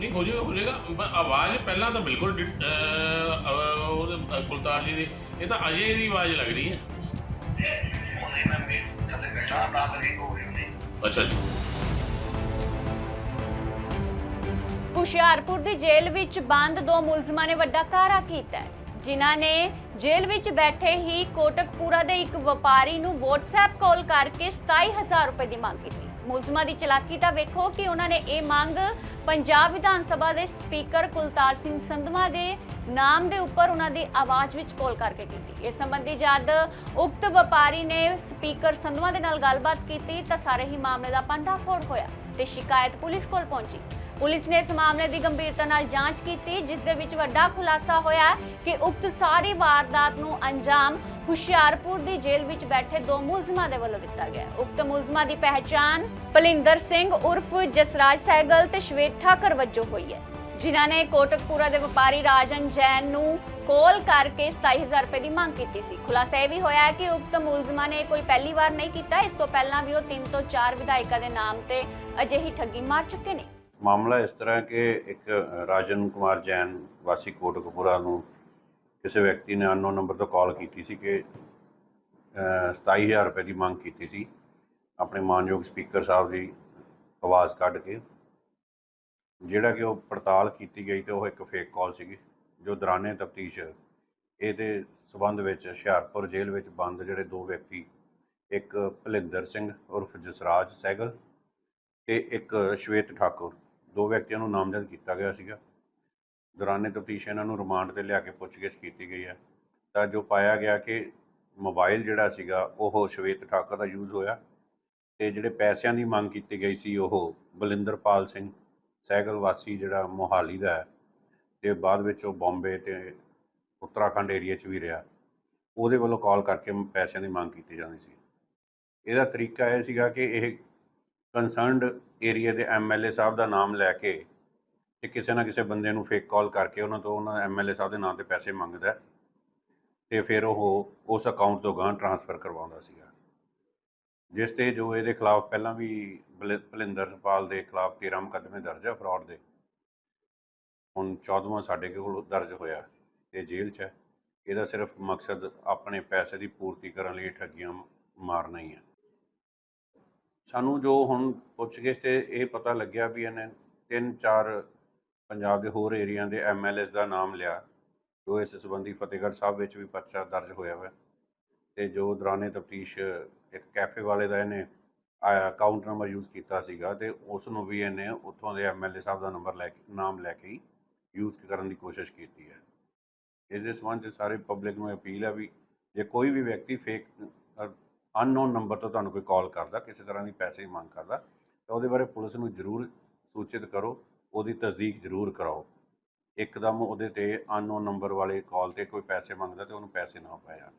ਨਹੀਂ ਹੋ ਜਾਏਗਾ ਹੋ ਜਾਏਗਾ। ਪਰ ਆਵਾਜ਼ ਪਹਿਲਾਂ ਤਾਂ ਬਿਲਕੁਲ ਡਿ- ਅਹ, ਅਹ, ਉਹਦੇ ਕੁਲਤਾਰ ਜੀ ਦੀ ਇਹ ਤਾਂ ਅਜੇ ਦੀ ਆਵਾਜ਼ ਲੱਗ ਰਹੀ ਹੈ। ਉਹਨੇ ਮੈਂ ਮੇਰੇ ਥੱਲੇ ਬੈਠਾ ਤਾਂ ਕਰਕੇ ਹੋ ਰਹੀ। ਹੁੰਦੀ ਅੱਛਾ ਜੀ। ਹੁਸ਼ਿਆਰਪੁਰ ਦੀ ਜੇਲ੍ਹ ਵਿੱਚ ਬੰਦ ਦੋ ਮੁਲਜ਼ਮਾਂ ਨੇ ਵੱਡਾ ਕਾਰਾ ਕੀਤਾ ਹੈ, ਜਿਨ੍ਹਾਂ ਨੇ ਜੇਲ੍ਹ ਵਿੱਚ ਬੈਠੇ ਹੀ ਕੋਟਕਪੂਰਾ ਦੇ ਇੱਕ ਵਪਾਰੀ ਨੂੰ WhatsApp ਕਾਲ ਕਰਕੇ 27000 ਰੁਪਏ ਦੀ ਮੰਗ ਕੀਤੀ। ਮੁਲਜ਼ਮਾਂ ਦੀ ਚਲਾਕੀ ਤਾਂ ਵੇਖੋ ਕਿ ਉਹਨਾਂ ਨੇ ਇਹ ਮੰਗ ਪੰਜਾਬ ਵਿਧਾਨ ਸਭਾ ਦੇ ਸਪੀਕਰ ਕੁਲਤਾਰ ਸਿੰਘ ਸੰਧਵਾ ਦੇ ਨਾਮ ਦੇ ਉੱਪਰ ਉਹਨਾਂ ਦੀ ਆਵਾਜ਼ ਵਿੱਚ ਕਾਲ ਕਰਕੇ ਕੀਤੀ। ਇਸ ਸੰਬੰਧੀ ਜਦ ਉਕਤ ਵਪਾਰੀ ਨੇ ਸਪੀਕਰ ਸੰਧਵਾ ਦੇ ਨਾਲ ਗੱਲਬਾਤ ਕੀਤੀ ਤਾਂ ਸਾਰੇ ਹੀ ਮਾਮਲੇ ਦਾ ਪੰਡਾਫੋੜ ਹੋਇਆ ਤੇ ਸ਼ਿਕਾਇਤ ਪੁਲਿਸ ਕੋਲ ਪਹੁੰਚੀ। ਪੁਲਿਸ ਨੇ ਇਸ ਮਾਮਲੇ ਦੀ ਗੰਭੀਰਤਾ ਨਾਲ ਜਾਂਚ ਕੀਤੀ, ਜਿਸ ਦੇ ਵਿੱਚ ਵੱਡਾ ਖੁਲਾਸਾ ਹੋਇਆ ਕਿ ਉਕਤ ਸਾਰੀ ਵਾਰਦਾਤ ਨੂੰ ਅੰਜਾਮ ਹੁਸ਼ਿਆਰਪੁਰ ਦੀ ਜੇਲ੍ਹ ਵਿੱਚ ਬੈਠੇ ਦੋ ਮੁਲਜ਼ਮਾਂ ਦੇ ਵੱਲੋਂ ਦਿੱਤਾ ਗਿਆ ਉਕਤ ਮੁਲਜ਼ਮਾਂ ਦੀ ਪਹਿਚਾਣ ਭਲਿੰਦਰ ਸਿੰਘ ਉਰਫ ਜਸਰਾਜ ਸਹਿਗਲ ਤੇ ਸ਼ਵੇਤ ਠਾਕਰ ਵਜੋਂ ਹੋਈ ਹੈ। ਜਿਨ੍ਹਾਂ ਨੇ ਕੋਟਕਪੂਰਾ ਦੇ ਵਪਾਰੀ ਰਾਜਨ ਜੈਨ ਨੂੰ ਕਾਲ ਕਰਕੇ 27000 ਰੁਪਏ ਦੀ ਮੰਗ ਕੀਤੀ ਸੀ। ਖੁਲਾਸਾ ਇਹ ਵੀ ਹੋਇਆ ਹੈ ਕਿ ਉਕਤ ਮੁਲਜ਼ਮਾਂ ਨੇ ਕੋਈ ਪਹਿਲੀ ਵਾਰ ਨਹੀਂ ਕੀਤਾ। ਇਸ ਤੋਂ ਪਹਿਲਾਂ ਵੀ ਉਹ 3 ਤੋਂ 4 ਵਿਧਾਇਕਾਂ ਦੇ ਨਾਮ ਤੇ ਅਜਿਹੀ ਠੱਗੀ ਮਾਰ ਚੁੱਕੇ ਨੇ। ਮਾਮਲਾ ਇਸ ਤਰ੍ਹਾਂ ਕਿ ਇੱਕ ਰਾਜਨ ਕੁਮਾਰ ਜੈਨ ਵਾਸੀ ਕੋਟਕਪੂਰਾ ਨੂੰ ਕਿਸੇ ਵਿਅਕਤੀ ਨੇ ਅਨਨੋਨ ਨੰਬਰ ਤੋਂ ਕਾਲ ਕੀਤੀ ਸੀ ਕਿ ਅ, 27000 ਰੁਪਏ ਦੀ ਮੰਗ ਕੀਤੀ ਸੀ। ਆਪਣੇ ਮਾਨਯੋਗ ਸਪੀਕਰ ਸਾਹਿਬ ਦੀ ਆਵਾਜ਼ ਕੱਢ ਕੇ ਜਿਹੜਾ ਕਿ ਉਹ ਪੜਤਾਲ ਕੀਤੀ ਗਈ ਤੇ ਉਹ ਇੱਕ ਫੇਕ ਕਾਲ ਸੀਗੀ ਜੋ ਦੌਰਾਨੇ ਤਫਤੀਸ਼ ਇਹਦੇ ਸਬੰਧ ਵਿੱਚ ਹੁਸ਼ਿਆਰਪੁਰ ਜੇਲ੍ਹ ਵਿੱਚ ਬੰਦ ਜਿਹੜੇ ਦੋ ਵਿਅਕਤੀ ਇੱਕ ਭਲਿੰਦਰ ਸਿੰਘ ਉਰਫ ਜਸਰਾਜ ਸੈਗਲ ਤੇ ਇੱਕ ਸ਼ਵੇਤ ਠਾਕੁਰ ਦੋ ਵਿਅਕਤੀਆਂ ਨੂੰ ਨਾਮਜ਼ਦ ਕੀਤਾ ਗਿਆ ਸੀਗਾ। ਦੌਰਾਨੇ ਤਫਤੀਸ਼ ਇਹਨਾਂ ਨੂੰ ਰਿਮਾਂਡ ਤੇ ਲਿਆ ਕੇ ਪੁੱਛਗਿੱਛ ਕੀਤੀ ਗਈ ਹੈ। ਤਾਂ ਜੋ ਪਾਇਆ ਗਿਆ ਕਿ ਮੋਬਾਈਲ ਜਿਹੜਾ ਸੀਗਾ, ਉਹ ਸ਼ਵੇਤ ਠਾਕੁਰ ਦਾ ਯੂਜ਼ ਹੋਇਆ ਤੇ ਜਿਹੜੇ ਪੈਸਿਆਂ ਦੀ ਮੰਗ ਕੀਤੀ ਗਈ ਸੀ, ਉਹ ਬਲਿੰਦਰਪਾਲ ਸਿੰਘ ਸਹਿਗਲ ਵਾਸੀ ਜਿਹੜਾ ਮੋਹਾਲੀ ਦਾ ਹੈ ਤੇ ਬਾਅਦ ਵਿੱਚ ਉਹ ਬੰਬੇ ਤੇ ਉੱਤਰਾਖੰਡ ਏਰੀਆ 'ਚ ਵੀ ਰਿਹਾ। ਉਹਦੇ ਵੱਲੋਂ ਕਾਲ ਕਰਕੇ ਪੈਸਿਆਂ ਦੀ ਮੰਗ ਕੀਤੀ ਜਾਂਦੀ ਸੀ। ਇਹਦਾ ਤਰੀਕਾ ਇਹ ਸੀਗਾ ਕਿ ਇਹ ਕੰਸਰਨਡ ਏਰੀਆ ਦੇ ਐਮਐਲਏ ਸਾਹਿਬ ਦਾ ਨਾਮ ਲੈ ਕੇ ਤੇ ਕਿਸੇ ਨਾ ਕਿਸੇ ਬੰਦੇ ਨੂੰ ਫੇਕ ਕਾਲ ਕਰਕੇ ਉਹਨਾਂ ਤੋਂ ਉਹਨਾਂ ਐਮਐਲਏ ਸਾਹਿਬ ਦੇ ਨਾਂ ਤੇ ਪੈਸੇ ਮੰਗਦਾ ਹੈ ਤੇ ਫਿਰ ਉਹ ਉਸ ਅਕਾਊਂਟ ਤੋਂ ਗਾਂ ਟ੍ਰਾਂਸਫਰ ਕਰਵਾਉਂਦਾ ਸੀਗਾ। ਜਿਸ ਤੇ ਜੋ ਇਹਦੇ ਖਿਲਾਫ ਪਹਿਲਾਂ ਵੀ ਬਲ- ਭਲਿੰਦਰਪਾਲ ਦੇ ਖਿਲਾਫ 13 ਮੁਕੱਦਮੇ ਦਰਜ ਹੈ ਫਰਾਡ ਦੇ। ਹੁਣ 14ਵਾਂ ਸਾਡੇ ਕੋਲ ਦਰਜ ਹੋਇਆ ਤੇ ਜੇਲ੍ਹ 'ਚ ਹੈ। ਇਹਦਾ ਸਿਰਫ ਮਕਸਦ ਆਪਣੇ ਪੈਸੇ ਦੀ ਪੂਰਤੀ ਕਰਨ ਲਈ ਠੱਗੀਆਂ ਮਾਰਨਾ ਹੀ ਹੈ। ਸਾਨੂੰ ਜੋ ਹੁਣ ਪੁੱਛਗਿੱਛ ਤੇ ਇਹ ਪਤਾ ਲੱਗਿਆ ਵੀ ਇਹਨੇ ਤਿੰਨ ਚਾਰ ਪੰਜਾਬ ਦੇ ਹੋਰ ਏਰੀਆ ਦੇ ਐਮਐਲਏਸ ਦਾ ਨਾਮ ਲਿਆ। ਜੋ ਇਸ ਸੰਬੰਧੀ ਫਤਿਹਗੜ੍ਹ ਸਾਹਿਬ ਵਿੱਚ ਵੀ ਪਰਚਾ ਦਰਜ ਹੋਇਆ ਹੋਇਆ ਤੇ ਜੋ ਦੌਰਾਨੇ ਤਫਤੀਸ਼ ਇੱਕ ਕੈਫੇ ਵਾਲੇ ਦਾ ਇਹਨੇ ਅਕਾਊਂਟ ਨੰਬਰ ਯੂਜ਼ ਕੀਤਾ ਸੀਗਾ ਤੇ ਉਸ ਨੂੰ ਵੀ ਇਹਨੇ ਉੱਥੋਂ ਦੇ ਐਮਐਲਏ ਸਾਹਿਬ ਦਾ ਨੰਬਰ ਲੈ ਕੇ, ਨਾਮ ਲੈ ਕੇ ਯੂਜ਼ ਕਰਨ ਦੀ ਕੋਸ਼ਿਸ਼ ਕੀਤੀ ਹੈ। ਇਸ ਦੇ ਸੰਬੰਧ 'ਚ ਸਾਰੇ ਪਬਲਿਕ ਨੂੰ ਅਪੀਲ ਹੈ ਵੀ ਜੇ ਕੋਈ ਵੀ ਵਿਅਕਤੀ ਫੇਕ ਅਨਨੋਨ ਨੰਬਰ ਤੋਂ ਤੁਹਾਨੂੰ ਕੋਈ ਕਾਲ ਕਰਦਾ, ਕਿਸੇ ਤਰ੍ਹਾਂ ਦੀ ਪੈਸੇ ਦੀ ਮੰਗ ਕਰਦਾ, ਤਾਂ ਉਹਦੇ ਬਾਰੇ ਪੁਲਿਸ ਨੂੰ ਜ਼ਰੂਰ ਸੂਚਿਤ ਕਰੋ। ਉਹਦੀ ਤਸਦੀਕ ਜ਼ਰੂਰ ਕਰਾਓ। ਇੱਕਦਮ ਉਹਦੇ ਤੇ ਅਨਨੋਨ ਨੰਬਰ ਵਾਲੇ ਕਾਲ ਤੇ ਕੋਈ ਪੈਸੇ ਮੰਗਦਾ ਤੇ ਉਹਨੂੰ ਪੈਸੇ ਨਾ ਪਾਇਆ।